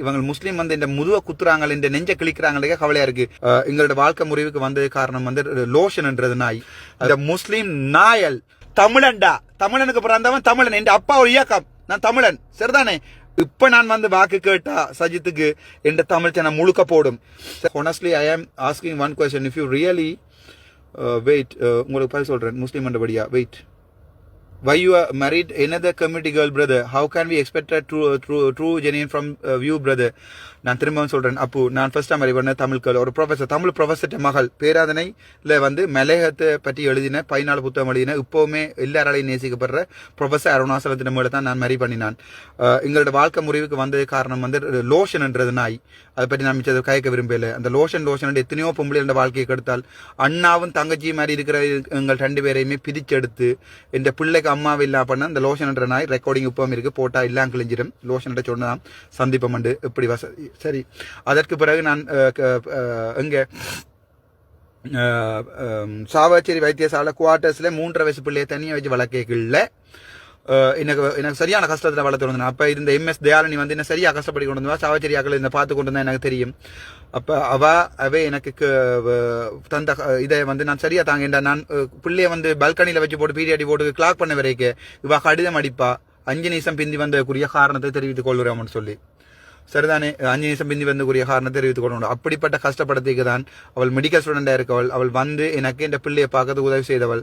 இவங்க முஸ்லீம் வந்து இந்த முதுவ குத்துறாங்க இந்த நெஞ்ச கிழிக்கிறாங்களே கவலையா இருக்கு. எங்களோட வாழ்க்கை முறிவுக்கு வந்தது காரணம் வந்து லோஷன்ன்றது நாய் இந்த முஸ்லீம் நாயல் தமிழன்டா. தமிழனுக்கு பிறந்தவன் தமிழன். என் அப்பா ஒரு இயக்கம். நான் தமிழன். சரிதானே? இப்ப நான் வந்து வாக்கு கேட்டா சஜித்துக்கு என்ற தமிழ் சேனல் முழுக்க போடும். Honestly I am asking one question if you really wait உங்களுக்கு பதில் சொல்றேன். முஸ்லீம் என்றபடியா wait why you are married? Another community girl brother. How can we expect a true true true genuine from uh, you brother? நான் திரும்பவும் சொல்கிறேன் அப்பு நான் first time பண்ண தமிழ் கல் ஒரு ப்ரொஃபஸர் தமிழ் ப்ரொஃபஸர்கிட்ட மகள் பேராதனையில் வந்து மலையகத்தை பற்றி எழுதின பதினாலு புத்தகம் எழுதின இப்போவுமே எல்லாராலையும் நேசிக்கப்படுற ப்ரொஃபஸர் அருணாசலத்தின் மேலே தான் நான் மரி பண்ணினான். எங்களோட வாழ்க்கை முறிவுக்கு வந்தது காரணம் வந்து லோஷன்ன்றது நாய். அதை பற்றி நான் மிச்சத்தை கயக்க விரும்பல. அந்த லோஷன் லோஷன் எத்தனையோ பொம்பளை இந்த வாழ்க்கையை கெடுத்தால் அண்ணாவும் தங்கச்சி மாதிரி இருக்கிற எங்கள் ரெண்டு பேரையுமே பிரிச்செடுத்து இந்த பிள்ளைக்கு அம்மாவை இல்லா பண்ண அந்த லோஷன்ன்ற நாய் ரெக்கார்டிங் இப்பவும் இருக்குது போட்டால் எல்லாம் கிழிஞ்சிடும் லோஷன்ட்ட சொன்னதான் சந்திப்பம் உண்டு இப்படி வசதி சரி. அதற்கு பிறகு நான் எங்கே சாவச்சேரி வைத்தியசாலை குவார்ட்டர்ஸில் மூன்றரை வயசு பிள்ளையை தனியாக வச்சு வளர்க்கல எனக்கு எனக்கு சரியான கஷ்டத்தில் வளர்த்து வந்தேன். அப்போ இருந்த எம்எஸ் தயாலினி வந்து என்ன சரியாக கஷ்டப்படி கொண்டு வந்தா சாவச்சேரியாக்கள் இந்த பார்த்து கொண்டு வந்தா எனக்கு தெரியும். அப்போ அவ அவே எனக்கு க- வ- தந்த இதை வந்து நான் சரியாக தாங்கேன்டா நான் பிள்ளைய வந்து பல்கனியில் வச்சு போட்டு பீரியாடி போட்டு கிளாக் பண்ண வரைக்கும் இவ கடிதம் அடிப்பா. அஞ்சு நிமிஷம் பிந்தி வந்ததுக்குரிய காரணத்தை தெரிவித்துக் கொள்கிறோம்னு சொல்லி. சரிதானே? அஞ்சு நிமிஷம் பிந்தி வந்தக்குரிய காரணத்தை தெரிவித்துக் கொள்ளணும் அப்படிப்பட்ட கஷ்டப்படத்துக்கு தான் அவள் மெடிக்கல் ஸ்டூடெண்டாக இருக்கவள். அவள் வந்து எனக்கு இந்த பிள்ளையை பார்க்கறது உதவி செய்தவள்.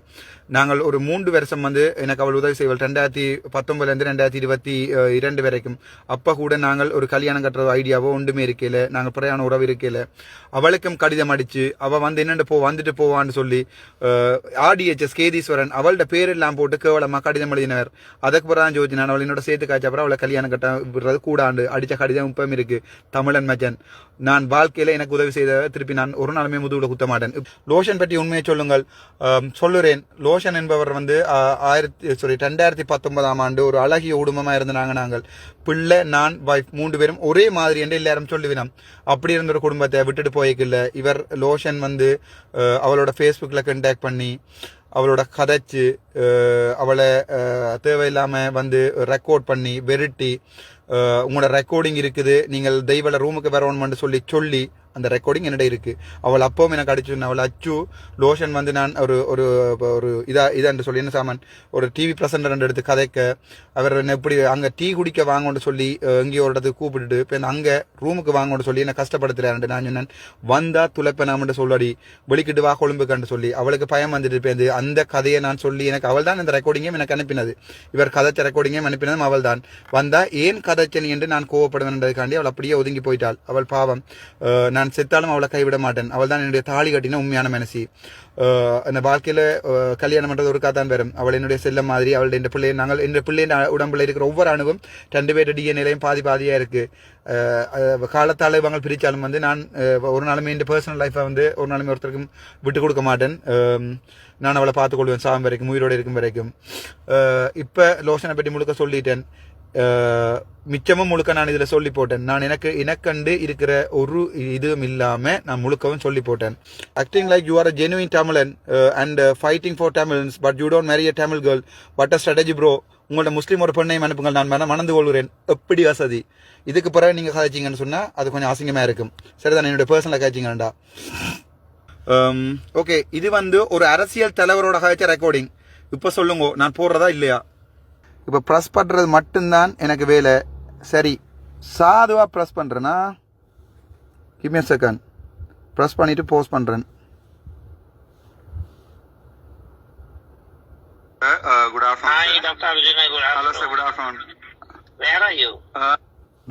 நாங்கள் ஒரு மூன்று வருஷம் வந்து எனக்கு அவள் உதவி செய்வள். ரெண்டாயிரத்தி பத்தொன்பதுலேருந்து ரெண்டாயிரத்தி இருபத்தி இரண்டு வரைக்கும். அப்போ கூட நாங்கள் ஒரு கல்யாணம் கட்டுற ஐடியாவோ ஒன்றுமே இருக்கையில் நாங்கள் பிரயாண உறவு இருக்கையில் அவளுக்கும் கடிதம் அடிச்சு அவள் வந்து என்னென்ன போ வந்துட்டு போவான்னு சொல்லி ஆர்டிஎச்எஸ் கேதீஸ்வரன் அவள்கிட்ட பேரெல்லாம் போட்டு கேவலமாக கடிதம் எழுதினவர். அதுக்கு பிறகு தான் ஜோதி நான் அவள் என்னோட சேர்த்து காய்ச்ச அப்புறம் அவளை கல்யாணம் கட்ட விடுறது கூடாண்டு. அடித்த கடிதம் நுட்பம் இருக்கு. தமிழன் மஜன். நான் வாழ்க்கையில எனக்கு உதவி செய்த திருப்பி நான் ஒரு நாளுமே முதுகுல குத்த மாட்டேன். லோஷன் பற்றி உண்மையை சொல்லுங்கள். சொல்லுறேன். லோஷன் என்பவர் வந்து ஆயிரத்தி சாரி ரெண்டாயிரத்தி பத்தொன்பதாம் ஆண்டு ஒரு அழகிய குடும்பமா இருந்தாங்க நாங்கள். பிள்ளை நான் வைஃப் மூன்று பேரும் ஒரே மாதிரி என்று எல்லாரும் சொல்லுவினோம். அப்படி இருந்த ஒரு குடும்பத்தை விட்டுட்டு போய்க்கல இவர் லோஷன் வந்து அவளோட ஃபேஸ்புக்கில் கண்டாக்ட் பண்ணி அவளோட கதைச்சு அவளை தேவையில்லாமல் வந்து ரெக்கார்ட் பண்ணி வெருட்டி உங்களோட ரெக்கார்டிங் இருக்குது. நீங்கள் தெய்வல ரூமுக்கு வரணும்னு சொல்லி சொல்லி அந்த ரெக்கார்டிங் என்னிட இருக்குது அவள் அப்பவும் எனக்கு அடிச்சு அவள் அச்சு லோஷன் வந்து நான் ஒரு ஒரு ஒரு இதா இதான்னு சொல்லி என்ன சாமான் ஒரு டிவி பிரசன்டர் எடுத்து கதைக்க அவர் என்ன எப்படி அங்கே டீ குடிக்க வாங்கன்னு சொல்லி எங்கேயோ ஒரு இடத்துக்கு கூப்பிட்டுட்டு இப்போ அங்கே ரூமுக்கு வாங்கன்னு சொல்லி என்னை கஷ்டப்படுத்துறாரு நான் சொன்னேன். வந்தா துளைப்பனாமட்டு சொல்லடி வெளிக்கிட்டு வா கொழும்புக்கான்னு சொல்லி அவளுக்கு பயம் வந்துட்டு இருப்பேன் அந்த கதையை நான் சொல்லி எனக்கு அவள் தான் இந்த ரெக்கார்டிங்கையும் எனக்கு அனுப்பினது. இவர் கதைச்ச ரெக்கார்டிங்கையும் அனுப்பினதும் அவள் தான். வந்தா ஏன் கதைச்சன் என்று நான் கோவப்படுவேன்றதுக்காண்டி அவள் அப்படியே ஒதுங்கி போயிட்டாள். அவள் பாவம். நான் நான் செத்தாலும் அவளை கைவிட மாட்டேன். அவள் தான் என்னுடைய தாலி கட்டின உண்மையான மனசி. அந்த வாழ்க்கையில கல்யாணம் பண்றது ஒரு தான் வரும் அவள் என்னுடைய செல்ல மாதிரி அவள் என் பிள்ளையை நாங்கள் என் பிள்ளையின் உடம்புல இருக்கிற ஒவ்வொரு அணுவும் ரெண்டு பேர் டிஎன்ஏலையும் பாதி பாதியா இருக்கு. காலத்தால் காலத்தால இவங்க பிரிச்சாலும் வந்து நான் ஒரு நாளுமே என் பர்சனல் லைஃப்பை வந்து ஒரு நாளுமே ஒருத்தருக்கும் விட்டு கொடுக்க மாட்டேன். நான் அவளை பார்த்துக் கொள்வேன் சாம் வரைக்கும் உயிரோடு இருக்கும் வரைக்கும். இப்ப லோஷனை பற்றி முழுக்க சொல்லிட்டேன். மிச்சமும் முழுக்க நான் இதில் சொல்லி போட்டேன். நான் எனக்கு எனக்கண்டு இருக்கிற ஒரு இதுவும் இல்லாமல் நான் முழுக்கவும் சொல்லி போட்டேன். Acting like you are a genuine தமிழன் and fighting for Tamizhans but you don't marry a Tamil girl but a strategy bro உங்களோட முஸ்லீம் ஒரு பெண்ணையும் அனுப்புங்கள். நான் மன மணந்து கொள்கிறேன். எப்படி வசதி? இதுக்கு பிறகு நீங்கள் கதைச்சிங்கன்னு சொன்னால் அது கொஞ்சம் அசிங்கமாக இருக்கும். சரிதான் என்னுடைய பர்சனலாக கதைச்சிங்கண்டா ஓகே um, இது வந்து ஒரு அரசியல் தலைவரோட கதைச்ச ரெக்கார்டிங் இப்போ சொல்லுங்க நான் போடுறதா இல்லையா? இப்போ ப்ரெஸ் பண்ணுறது மட்டும்தான் எனக்கு வேலை. சரி சாதுவாக ப்ரெஸ் பண்ணுறேன்னா கிமே செகண்ட் ப்ரெஸ் பண்ணிவிட்டு போஸ்ட் பண்ணுறேன்?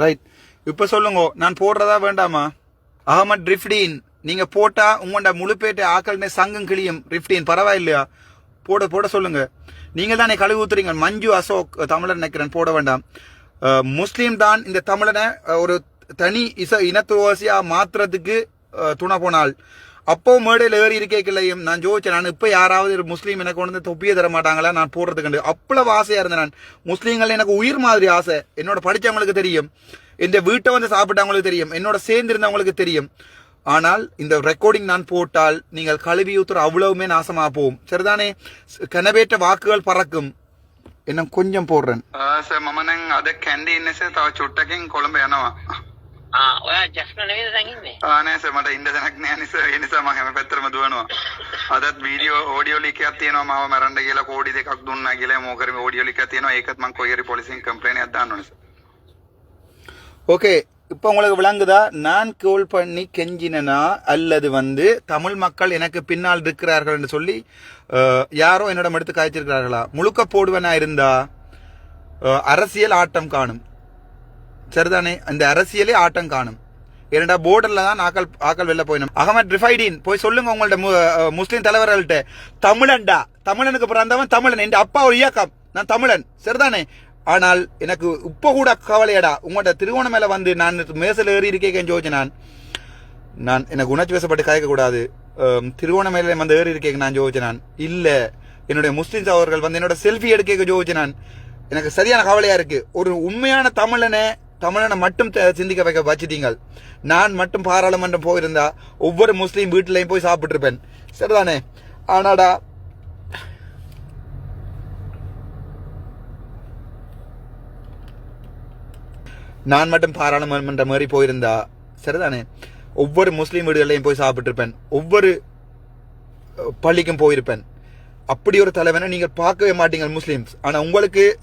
ரைட் இப்போ சொல்லுங்க நான் போடுறதா வேண்டாமா? அகமத் ரிஃப்டீன் நீங்க போட்டா உங்களோட முழுப்பேட்டை ஆக்கள்னே சங்கம் கிளியும் ரிஃப்டீன் பரவாயில்லையா? போட போட சொல்லுங்க. நீங்கள் தானே கழுவி ஊத்துறீங்க. மஞ்சு அசோக் தமிழர் நினைக்கிறேன் போட வேண்டாம். முஸ்லீம் தான் இந்த தமிழனை ஒரு தனி இச இனத்துவாசியா மாத்துறதுக்கு துணை போனால் அப்போ மேடையில் ஏறி இருக்கேக்கில்லையும் நான் ஜோதிச்சேன். நான் இப்போ யாராவது ஒரு முஸ்லீம் எனக்கு வந்து தொப்பியே தர மாட்டாங்களா? நான் போடுறதுக்கு அவ்வளவு ஆசையாக இருந்தேன் நான். முஸ்லீம்கள் எனக்கு உயிர் மாதிரி ஆசை. என்னோட படிச்சவங்களுக்கு தெரியும். இந்த வீட்டை வந்து சாப்பிட்டவங்களுக்கு தெரியும். என்னோட சேர்ந்திருந்தவங்களுக்கு தெரியும். ஆனால் இந்த ரெக்கார்டிங் நான் போட்டால் நீங்கள் கழுவி ஊத்துற அவ்வளவுமே நாசமா போகும் சரிதானே கனவேற்ற வாக்குகள் பறக்கும் என்ன கொஞ்சம் போடுறேன் Uh, sir, මම නම් අද කැන්ඩි ඉන්න සර් තව චුට්ටකින් කොළඹ යනවා. ආ ඔයා ජස්න නෙවෙයිද දැන් ඉන්නේ? ආනේ සර් මට ඉන්න දැනක් නෑ නිසා ඒ නිසා මම හැම පැත්තටම දුවනවා. අදත් වීඩියෝ ඔඩියෝ ලික් එකක් තියෙනවා මාව මරන්න කියලා කෝඩි දෙකක් දුන්නා කියලා මොකද ඔඩියෝ ලික් එකක් තියෙනවා ඒකත් මම කොයි හරි පොලිසියෙන් කම්ප්ලේන් එකක් දාන්න ඕනේ සර්. ஓகே இப்போ உங்களுக்கு விளங்குதா? நான் கோல் பண்ணி கெஞ்சினா அல்லது வந்து தமிழ் மக்கள் எனக்கு பின்னால் இருக்கிறார்கள் என்று சொல்லி யாரோ என்னிடம் எடுத்து காய்ச்சிருக்கிறார்களா முழுக்க போடுவனா இருந்தா? அரசியல் ஆட்டம் காணும். சரிதானே? அந்த அரசியலே ஆட்டம் காணும். ஏன்னா போர்டர்ல தான் ஆக்கள் ஆக்கள் வெளில போயிடும் அகமது ரிஃபைடின் போய் சொல்லுங்க உங்கள்ட்ட மு- தலைவர்கள்ட்ட. தமிழன்டா. தமிழனுக்கு பிறந்தவன் தமிழன். என் அப்பா ஒரு இயக்கம். நான் தமிழன். சரிதானே? ஆனால் எனக்கு இப்ப கூட கவலையடா. உங்கள்ட்ட திருவோணமேல வந்து நான் மேசையில் ஏறி இருக்கேன் ஜோதிச்சு நான். நான் எனக்கு உணர்ச்சி வசப்பட்டு கதைக்க கூடாது வந்து ஏறி இருக்கேன் நான் ஜோதிச்சு நான். இல்ல என்னுடைய முஸ்லிம்ஸ் அவர்கள் வந்து என்னோட செல்ஃபி எடுக்க ஜோதிச்சு நான். எனக்கு சரியான கவலையா இருக்கு. ஒரு உண்மையான தமிழனை தமிழனை மட்டும் சிந்திக்க வைக்க வச்சுட்டீங்கள். நான் மட்டும் பாராளுமன்றம் போயிருந்தா ஒவ்வொரு முஸ்லீம் வீட்டிலையும் போய் சாப்பிட்டு இருப்பேன் சரிதானே? ஆனாடா நான் மட்டும் பாராளுமன்ற மாதிரி போயிருந்தா சரிதானே? ஒவ்வொரு முஸ்லீம் வீடுகளையும் போய் சாப்பிட்டுருப்பேன். ஒவ்வொரு பள்ளிக்கும் போயிருப்பேன். அப்படி ஒரு தலைவனை நீங்கள் பார்க்கவே மாட்டீங்க முஸ்லீம்ஸ். ஆனால் உங்களுக்கு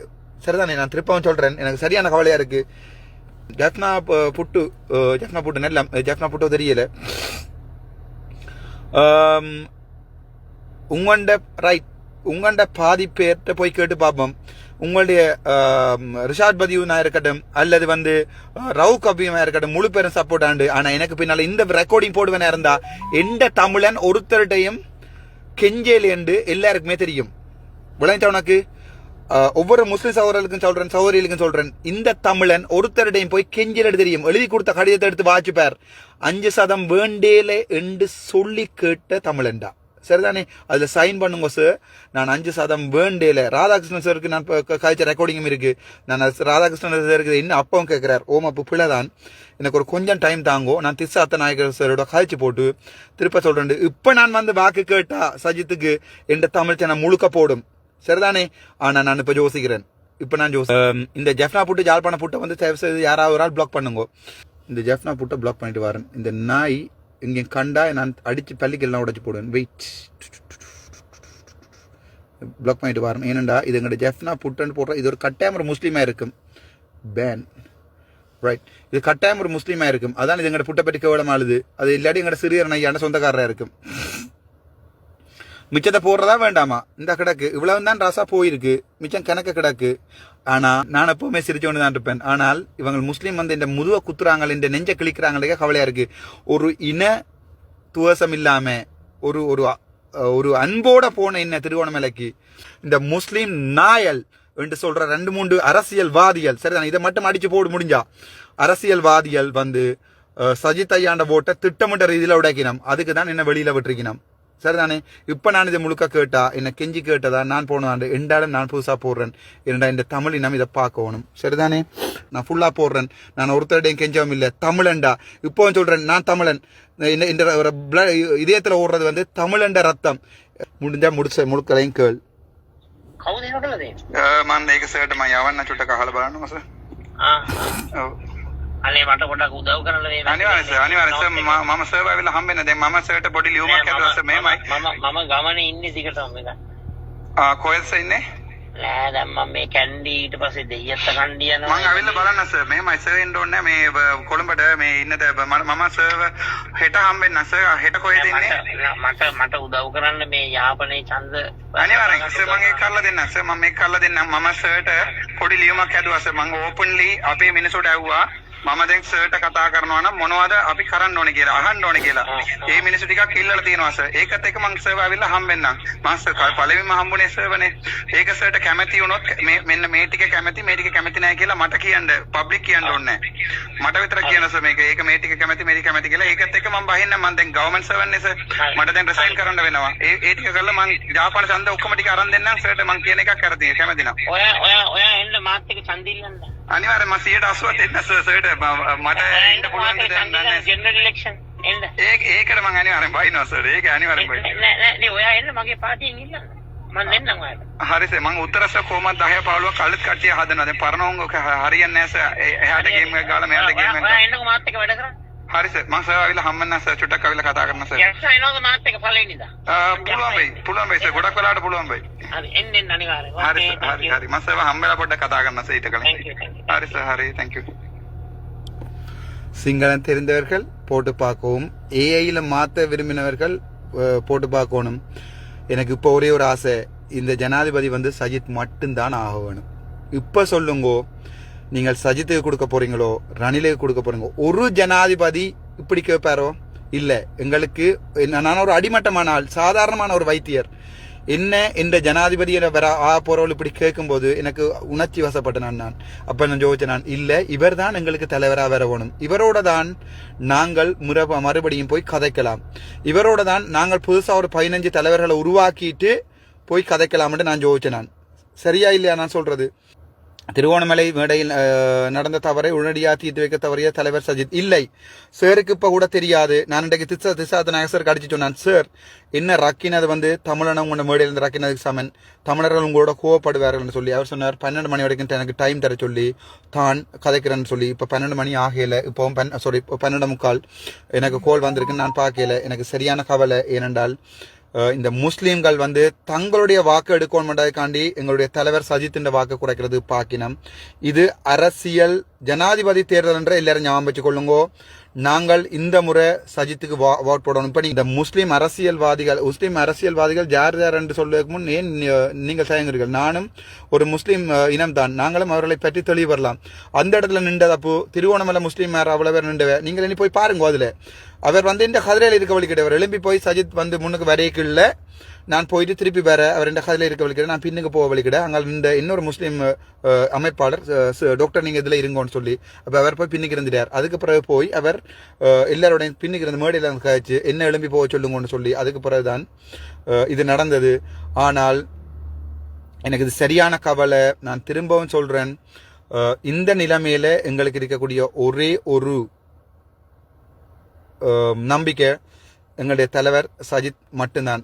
சரிதானே? நான் திருப்பவும் சொல்கிறேன் எனக்கு சரியான கவலையாக இருக்கு. ஜஃப்னா புட்டு அஹ், ஜஃப்னா புட்டு நெல்லம் ஜஃப்னா புட்டோ தெரியல. ஆம், உங்கண்ட ரைட் உங்கள்கிட்ட பாதி பேர்கிட்ட போய் கேட்டு பார்ப்போம். உங்களுடைய ரிஷாத் பதிவுனா இருக்கட்டும் அல்லது வந்து ரவு கபியுமா இருக்கட்டும் முழு பேரும் சப்போர்ட் ஆண்டு. ஆனா எனக்கு பின்னால இந்த ரெக்கார்டிங் போடுவேனா இருந்தா எந்த தமிழன் ஒருத்தருடையும் கெஞ்சேல் என்று எல்லாருக்குமே தெரியும். விளைஞ்சா உனக்கு? ஒவ்வொரு முஸ்லிம் சகோதரர்களுக்கும் சொல்றேன் சகோதரிகளுக்கும் சொல்றேன். இந்த தமிழன் ஒருத்தருடையும் போய் கெஞ்சல் தெரியும். எழுதி கொடுத்த கடிதத்தை எடுத்து வாச்சுப்பார் அஞ்சு சதம் வேண்டேலே என்று சொல்லி கேட்ட தமிழன்டா சரிதானே? அதில் சைன் பண்ணுங்க சார் நான் அஞ்சு சதம் வேண்டேல ராதாகிருஷ்ணன் சாருக்கு நான் இப்போ க- காய்ச்ச ரெக்கார்டிங்கும் இருக்குது நான் ராதாகிருஷ்ணன் ராதாகிருஷ்ணன் இருக்குது இன்னும் அப்பவும் கேட்குறார் ஓம் அப்போ பிள்ளைதான். எனக்கு ஒரு கொஞ்சம் டைம் தாங்கோ. நான் திஸ்ஸ அத்த நாயகர் சாரோட காய்ச்சி போட்டு திருப்ப சொல்கிறேன் இப்போ நான் வந்து வாக்கு கேட்டா சஜித்துக்கு என்ற தமிழ் சேனல் முழுக்க போடும். சரிதானே? ஆனால் நான் இப்போ யோசிக்கிறேன். இப்போ நான் ஜோஸ் இந்த ஜெஃப்னா புட்டு ஜாழ்ப்பாண புட்டை வந்து தயவு செய்து யாராவது ஒரு ஆள் பிளாக் பண்ணுங்க. இந்த ஜெஃப்னா புட்டை பிளாக் பண்ணிட்டு வரேன். இந்த நாய் இங்கே கண்டா நான் அடித்து பள்ளிக்கெல்லாம் உடச்சி போடுவேன். வெயிட் பிளாக் பண்ணிட்டு வரேன் ஏனண்டா இது எங்கள்ட ஜெஃப்னா புட்டுன்னு போடுற. இது ஒரு கட்டாயம் ஒரு முஸ்லீமாக இருக்கும். பேன் ரைட் இது கட்டாயம் ஒரு முஸ்லீமாக இருக்கும். அதான் இது எங்கள்ட புட்டை பற்றி கேவலமாளுது அது இல்லாட்டி எங்கள்ட சிறியர் நையான சொந்தக்காரராக இருக்கும். மிச்சத்தை போடுறதா வேண்டாமா? இந்த கிடக்கு. இவ்வளவு தான் ராசா போயிருக்கு. மிச்சம் கணக்கு கிடக்கு. ஆனா நான் எப்பவுமே சிரிச்சோன்னு தான் இருப்பேன். ஆனால் இவங்க முஸ்லீம் வந்து இந்த முதுவ குத்துறாங்க இந்த நெஞ்ச கிழிக்கிறாங்களே கவலையா இருக்கு. ஒரு இன துவசம் இல்லாம ஒரு ஒரு ஒரு அன்போட போன என்ன திருவோணமலைக்கு இந்த முஸ்லீம் நாயல் என்று சொல்ற ரெண்டு மூன்று அரசியல்வாதிகள் சரிதான்? இதை மட்டும் அடிச்சு போடு முடிஞ்சா. அரசியல்வாதிகள் வந்து சஜித் ஐயாண்ட ஓட்டை திட்டமிட்ட ரீதியில் உடைக்கினோம் அதுக்கு தான் என்ன வெளியில விட்டுருக்கணும். சரிதானே இப்ப நான் இதை முழுக்க கேட்டா என்ன கெஞ்சி கேட்டதா நான் போனதாண்டு எண்டாலும் நான் புதுசா போடுறேன் இரண்டா இந்த தமிழ் இனம் இதை பார்க்கணும் சரிதானே நான் ஃபுல்லா போடுறேன் நான் ஒருத்தருடையும் கெஞ்சவும் இல்லை தமிழன்டா இப்போ சொல்றேன் நான் தமிழன் இந்த- இந்த ஒரு blood இதயத்துல ஓடுறது வந்து தமிழண்ட ரத்தம் முடிஞ்சா முடிச்ச முழுக்களையும் கேள் කවුද එහෙම කළේ? මන් ඒක සර්ට ම යවන්න චුට කහල බලන්න මස ආ. අනේ මට පොඩක් උදව් කරන්න මේ අනිවාස අනිවාස මම සර්වවිල හම්බෙන දැන් මම සර්ට පොඩි ලියුමක් ඇදවස මේමයි මම මම ගමනේ ඉන්නේ දිගටම මේක. කොහෙල්ස ඉන්නේ? නෑ දැන් මම මේ කැන්ඩි ඊට පස්සේ දෙයියත් කණ්ඩි යනවා. මං ඇවිල්ල බලන්න සර් මේමයි සර් එන්න ඕනේ. මේ කොළඹට මේ ඉන්නද මම මම සර්ව හෙට හම්බෙන්න සර් හෙට කොහෙද ඉන්නේ? මට මට උදව් කරන්න මේ යාපනයේ ඡන්ද අනිවාර්යෙන්. සර් මම ඒක කරලා දෙන්නම්. සර් මම මේක කරලා දෙන්නම්. මම සර්ට පොඩි ලියුමක් ඇදුවා සර් මම ඕපන්ලි අපේ මිනිස්සුන්ට ඇහුවා මම දැන් සර්ට කතා කරනවා නම් මොනවද අපි කරන්න ඕනේ කියලා අහන්න ඕනේ කියලා. ඒ මිනිස්සු ටිකක් ඉල්ලලා තියෙනවා සර්. ඒකත් එක්ක මං සර්ව ආවිල්ලා හම්බෙන්නම්. මම සර් පළවෙනිම හම්බුනේ සර්වනේ. ඒක සර්ට කැමැති වුණොත් මේ මෙන්න මේ ටික කැමැති මේ ටික කැමැති නැහැ කියලා මට කියන්න පබ්ලික් කියන්න ඕනේ. මට විතර කියන සර් මේක ඒක මේ ටික කැමැති මේ ටික කැමැති කියලා. ඒකත් එක්ක මම බහින්න මම දැන් ගවර්න්මන්ට් සර්වන්නේ සර්. මට දැන් රිසයින් කරන්න වෙනවා. ඒ ඒ ටික කරලා මං ජාපාන ඡන්ද ඔක්කොම ටික අරන් දෙන්නම් සර්ට මං කියන එකක් කරතියි කැමැති නම්. ඔයා ඔයා ඔයා එන්න මාත් එක්ක ඡන්ද ඉල්ලන්න. අනිවාර්යෙන් මම 180ක් දෙන්න සර් සර්ට මට ඉන්න පුළුවන්. ජෙනරල් ඉලෙක්ෂන් එන්න. ඒක ඒකට මං අනිවාර්යෙන් බයිනවා සර්. ඒක අනිවාර්යෙන් බයි. නෑ නෑ නේ ඔයා එන්න මගේ පාටියෙන් ඉල්ලන්න. මම දෙන්නම් ඔයාලට. හරි සර් මම උත්තරස කොහමද 10 15 කලිත් කට්ටිය හදනවා දැන් පරණෝංග හරියන්නේ නැහැ සර් එහාට ගේම් එක ගාලා මෙහාට ගේම් එක ඔයා එන්නකෝ මාත් එක්ක වැඩ කරන්න. හරි සර් මම සර් ආවිලා හම්බෙන්න සර් චුට්ටක් ආවිලා කතා කරන්න සර් යක්ෂ එනවද මාත් එක්ක පළවෙනිදා? පුළුවන් වෙයි පුළුවන් වෙයි සර් ගොඩක් වෙලාවට පුළුවන් වෙයි හරි එන්න එන්න අනිවාර්යෙන්. හරි සර් හරි. හරි මම සර් හම්බෙලා පොඩ්ඩක් කතා කරන්න සර් ඊට කලින් Thank you, thank you. சிங்களம் தெரிந்தவர்கள் போட்டு பார்க்கவும் ஏஐயில் மாற்ற விரும்பினவர்கள் போட்டு பார்க்கணும். எனக்கு இப்போ ஒரே ஒரு ஆசை. இந்த ஜனாதிபதி வந்து சஜித் மட்டும்தான் ஆக வேணும். இப்போ சொல்லுங்கோ நீங்கள் சஜித்துக்கு கொடுக்க போறீங்களோ ரணிலுக்கு கொடுக்க போறீங்க ஒரு ஜனாதிபதி இப்படி கேட்பாரோ இல்லை எங்களுக்கு நான் ஒரு அடிமட்டமான ஆள் சாதாரணமான ஒரு வைத்தியர். என்ன இந்த ஜனாதிபதியில வர ஆ போறவள் இப்படி கேட்கும்போது எனக்கு உணர்ச்சி வசப்பட்டேன் நான் அப்ப நான் ஜோதிச்சேன் நான் இல்ல இவர் தான் எங்களுக்கு தலைவரா வர வேணும் இவரோட தான் நாங்கள் முறை மறுபடியும் போய் கதைக்கலாம் இவரோட தான் நாங்கள் புதுசா ஒரு பதினஞ்சு தலைவர்களை உருவாக்கிட்டு போய் கதைக்கலாம்னு நான் ஜோதிச்சேன் நான் சரியா இல்லையா நான் சொல்றது திருவோணமலை மேடையில் நடந்த தவறை உடனடியாக தீர்த்து வைக்க தவறிய தலைவர் சஜித் இல்லை. சாருக்கு இப்போ கூட தெரியாது. நான் இன்றைக்கு திசா திசாத்த நாயகர் அடிச்சு சொன்னான் சார் என்ன ரக்கினது வந்து தமிழனம் உங்களோட மேடையில் இருந்து ரக்கினதுக்கு சமன். தமிழர்கள் உங்களோட கோவப்படுவார்கள் சொல்லி அவர் சொன்னார். பன்னெண்டு மணி வரைக்கும் எனக்கு டைம் தர சொல்லி தான் கதைக்கிறேன்னு சொல்லி இப்போ பன்னெண்டு மணி ஆகையில் இப்போ பன் சாரி இப்போ பன்னெண்டு முக்கால் எனக்கு கோல் வந்திருக்குன்னு நான் பார்க்கல. எனக்கு சரியான கவலை ஏனென்றால் இந்த முஸ்லீம்கள் வந்து தங்களுடைய வாக்கு எடுக்கணும்ன்றதுக்காண்டி எங்களுடைய தலைவர் சஜித்தின் வாக்கு குறைக்கிறது பாக்கினம். இது அரசியல் ஜனாதிபதி தேர்தல் என்ற எல்லாரும் ஞாபகம் வச்சுக்கொள்ளுங்கோ. நாங்கள் இந்த முறை சஜித்துக்கு வா- ஓட் போடணும். இப்போ இந்த முஸ்லீம் அரசியல்வாதிகள் முஸ்லீம் அரசியல்வாதிகள் ஜார் ஜார் என்று சொல்வதற்கு முன் ஏன் நீங்கள் தயங்குறீர்கள்? நானும் ஒரு முஸ்லீம் இனம் தான் நாங்களும் அவர்களை பற்றி தெளிவு வரலாம். அந்த இடத்துல நின்றது திருவோணமலை முஸ்லீம் யார் அவ்வளோ பேர் நின்றவ நீங்கள் இனி போய் பாருங்க அதில். அவர் வந்து இந்த கதிரையில் இருக்க வழி அவர் எழும்பி போய் சஜித் வந்து முன்னுக்கு வரைக்குள்ள நான் போயிட்டு திருப்பி வேற அவர் ரெண்டு கதையில் இருக்க வலிக்கிற நான் பின்னுக்கு போக வழிக்கிட. அங்கே இந்த இன்னொரு முஸ்லீம் அமைப்பாளர் ச- டாக்டர் நீங்கள் இதில் இருங்கன்னு சொல்லி அப்போ அவர் போய் பின்னுக்கு இருந்துட்டார். அதுக்கு பிறகு போய் அவர் எல்லாரோடையும் பின்னுக்கு இருந்த மேடையில் காய்ச்சி என்ன எழும்பி போக சொல்லுங்கன்னு சொல்லி அதுக்கு பிறகு தான் இது நடந்தது. ஆனால் எனக்கு இது சரியான கவலை. நான் திரும்பவும் சொல்கிறேன் இந்த நிலைமையில் எங்களுக்கு இருக்கக்கூடிய ஒரே ஒரு நம்பிக்கை எங்களுடைய தலைவர் சஜித் மட்டும்தான்.